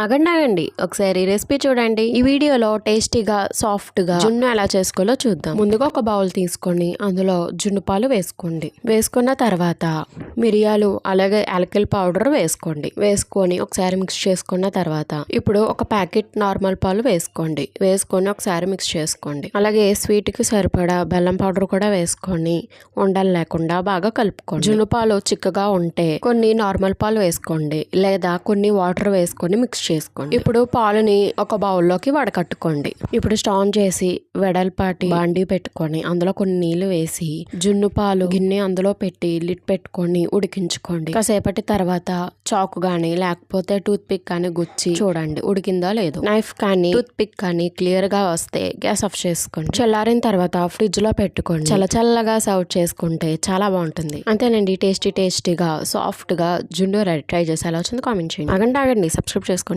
ఆగండి ఆగండి ఒకసారి రెసిపీ చూడండి. ఈ వీడియోలో టేస్టీగా సాఫ్ట్గా జున్ను ఎలా చేసుకోవాలో చూద్దాం. ముందుగా ఒక బౌల్ తీసుకొని అందులో జున్ను పాలు వేసుకోండి. వేసుకున్న తర్వాత మిరియాలు అలాగే యాలకల్ పౌడర్ వేసుకోండి. వేసుకొని ఒకసారి మిక్స్ చేసుకున్న తర్వాత ఇప్పుడు ఒక ప్యాకెట్ నార్మల్ పాలు వేసుకోండి. వేసుకొని ఒకసారి మిక్స్ చేసుకోండి. అలాగే స్వీట్కి సరిపడా బెల్లం పౌడర్ కూడా వేసుకొని ఉండలు లేకుండా బాగా కలుపుకోండి. జున్ను పాలు చిక్కగా ఉంటే కొన్ని నార్మల్ పాలు వేసుకోండి. లేదా కొన్ని వాటర్ వేసుకొని మిక్స్ చేసుకోండి. ఇప్పుడు పాలుని ఒక బౌల్లోకి వడకట్టుకోండి. ఇప్పుడు స్టవ్ చేసి వెడల్పాటి బాండి పెట్టుకొని అందులో కొన్ని నీళ్ళు వేసి జున్ను పాలు గిన్నె అందులో పెట్టి లిట్ పెట్టుకొని ఉడికించుకోండి. కాసేపటి తర్వాత చాకు గాని లేకపోతే టూత్ పిక్ కానీ గుచ్చి చూడండి. ఉడికిందా లేదు. నైఫ్ కానీ టూత్ పిక్ కానీ క్లియర్గా వస్తే గ్యాస్ ఆఫ్ చేసుకోండి. చల్లారిన తర్వాత ఫ్రిడ్జ్లో పెట్టుకోండి. చల్ల చల్లగా సర్వ్ చేసుకుంటే చాలా బాగుంటుంది. అంతేనండి టేస్టీ టేస్టీగా సాఫ్ట్గా జున్ను రెడీ. ట్రై చేసి ఎలా వచ్చింది కామెంట్ చేయండి. అగండి ఆగండి. సబ్స్క్రైబ్ చేసుకోండి.